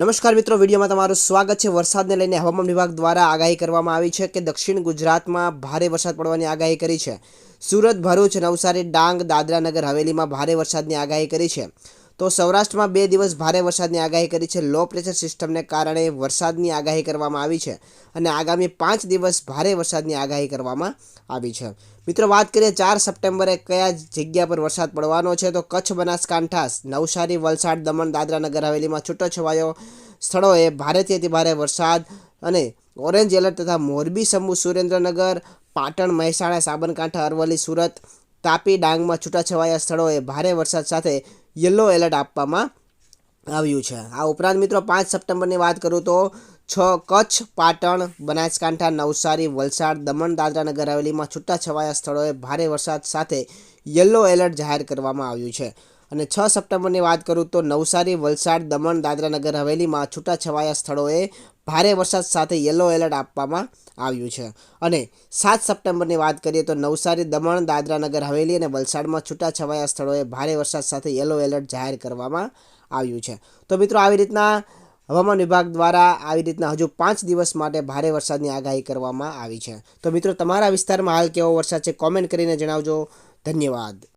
નમસ્કાર મિત્રો, વિડીયોમાં તમારું સ્વાગત છે. વરસાદને લઈને હવામાન વિભાગ દ્વારા આગાહી કરવામાં આવી છે કે દક્ષિણ ગુજરાતમાં ભારે વરસાદ પડવાની આગાહી કરી છે. સુરત, ભરૂચ, નવસારી, ડાંગ દાદરા નગર હવેલીમાં ભારે વરસાદની આગાહી કરી છે. તો સૌરાષ્ટ્રમાં બે દિવસ ભારે વરસાદની આગાહી કરી છે. લો પ્રેશર સિસ્ટમને કારણે વરસાદની આગાહી કરવામાં આવી છે અને આગામી પાંચ દિવસ ભારે વરસાદની આગાહી કરવામાં આવી છે. મિત્રો, વાત કરીએ ચાર સપ્ટેમ્બરે કયા જગ્યા પર વરસાદ પડવાનો છે? તો કચ્છ, બનાસકાંઠા, નવસારી, વલસાડ, દમણ, દાદરા નગર હવેલીમાં છૂટોછવાયો સ્થળોએ ભારેથી અતિ ભારે વરસાદ અને ઓરેન્જ એલર્ટ તથા મોરબી, સમૂહ સુરેન્દ્રનગર, પાટણ, મહેસાણા, સાબરકાંઠા, અરવલ્લી, સુરત, તાપી, ડાંગમાં છૂટાછવાયા સ્થળોએ ભારે વરસાદ સાથે યલો એલર્ટ આપવામાં આવ્યું છે. આ ઉપરાંત મિત્રો, પાંચ સપ્ટેમ્બરની વાત કરું તો છ કચ્છ, પાટણ, બનાસકાંઠા, નવસારી, વલસાડ, દમણ, દાદરા નગર, હવેલીમાં છૂટાછવાયા સ્થળોએ ભારે વરસાદ સાથે યલો એલર્ટ જાહેર કરવામાં આવ્યું છે. અને છ સપ્ટેમ્બરની વાત કરું તો નવસારી, વલસાડ, દમણ દાદરા નગર હવેલીમાં છૂટાછવાયા સ્થળોએ ભારે વરસાદ સાથે યલો એલર્ટ આપવામાં આવ્યું છે. અને સાત સપ્ટેમ્બરની વાત કરીએ તો નવસારી, દમણ દાદરા નગર હવેલી અને વલસાડમાં છૂટાછવાયા સ્થળોએ ભારે વરસાદ સાથે યલો એલર્ટ જાહેર કરવામાં આવ્યું છે. તો મિત્રો, આવી રીતના હવામાન વિભાગ દ્વારા આવી રીતના હજુ પાંચ દિવસ માટે ભારે વરસાદની આગાહી કરવામાં આવી છે. તો મિત્રો, તમારા વિસ્તારમાં હાલ કેવો વરસાદ છે કોમેન્ટ કરીને જણાવજો. ધન્યવાદ.